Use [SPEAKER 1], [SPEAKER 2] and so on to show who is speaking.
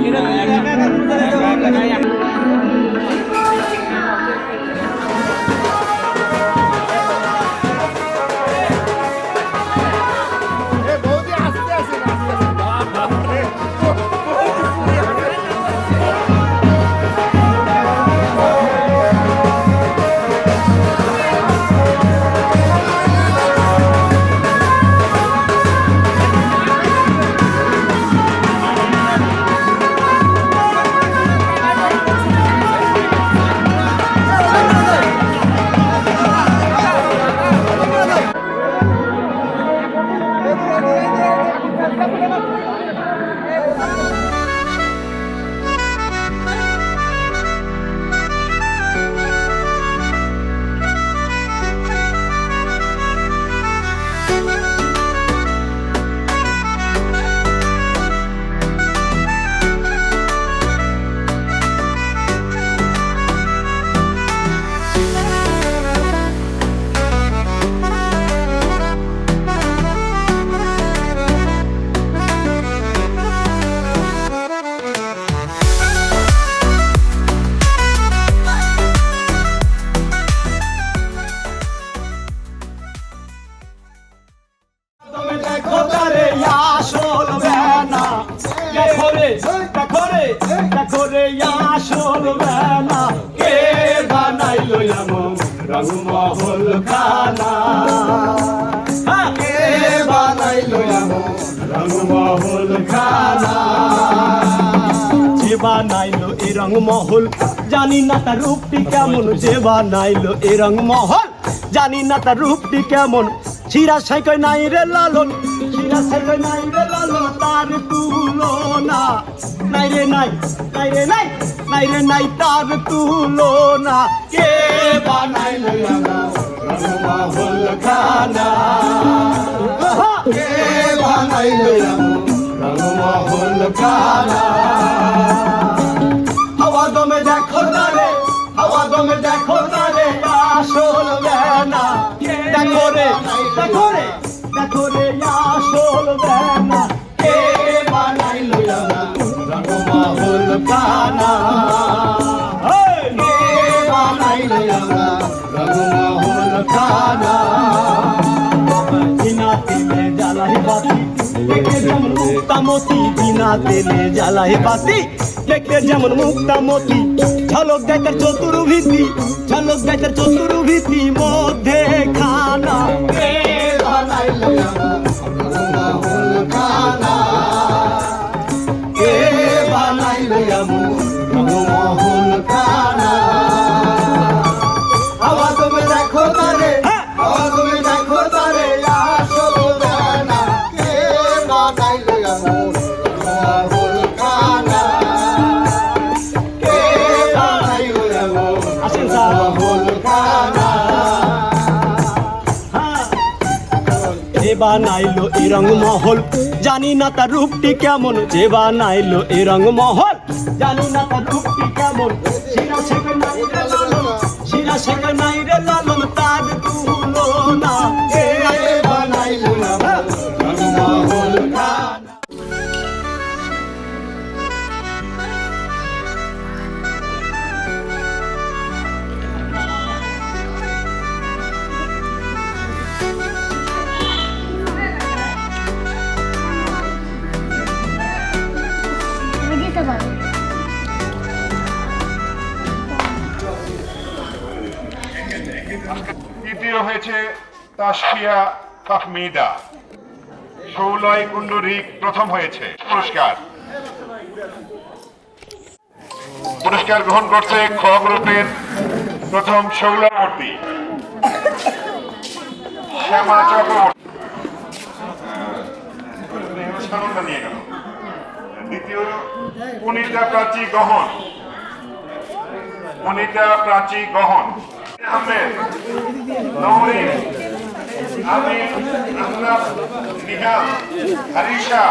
[SPEAKER 1] Mira, আসল বেনা কে বানাইলো এমন হ্যাঁ, রংমহল জানি না তার রূপটি কেমন। যে বানাইলো এই রংমহল জানি না রূপটি কেমন। শিরা সাইকই নাই রে লালন শিরা সাইকই নাই রে লালন তার তুলনা নাই রে নাই নাই রে নাই নাই রে নাই তার তুলনা। কে বানাইলো রংমহল খানা। কে বানাইলো রংমহল খানা। হাওয়া দমে দেখো তারে হাওয়া দমে দেখো তারে আসল বেনা। দেখো রে দেখো রে দেখো রে আসল বেনা। কানা। বিনা তেলে জ্বালাই বাতি দেখতে যেমন মুক্তামতি ঝলক দেয় চতুর্ভীতি, ঝলক দেয় চতুর্ভীতি মধ্যে খানা যে বানাইলো এই রং মহল জানি না তার রূপটি কেমন, যে বানাইলো এ রং মহল জানি না তার রূপটি কেমন, শিরা শেখ নাই রে লালন, শিরা শেখ নাই রে লালন, তার
[SPEAKER 2] হয়েছে তাসফিয়া ফাহমিদা ষোলয় কুণ্ডরিক প্রথম হয়েছে। পুরস্কার। পুরস্কার গ্রহণ করছে খ গ্রুপের প্রথম শৌলবর্তী শ্যামা চক্রবর্তী। দ্বিতীয় পুনিতা প্রাচী গহন। পুনিতা প্রাচী গহন। Amen. Norin, Amen. Ahnaf, Nihal, Harisha,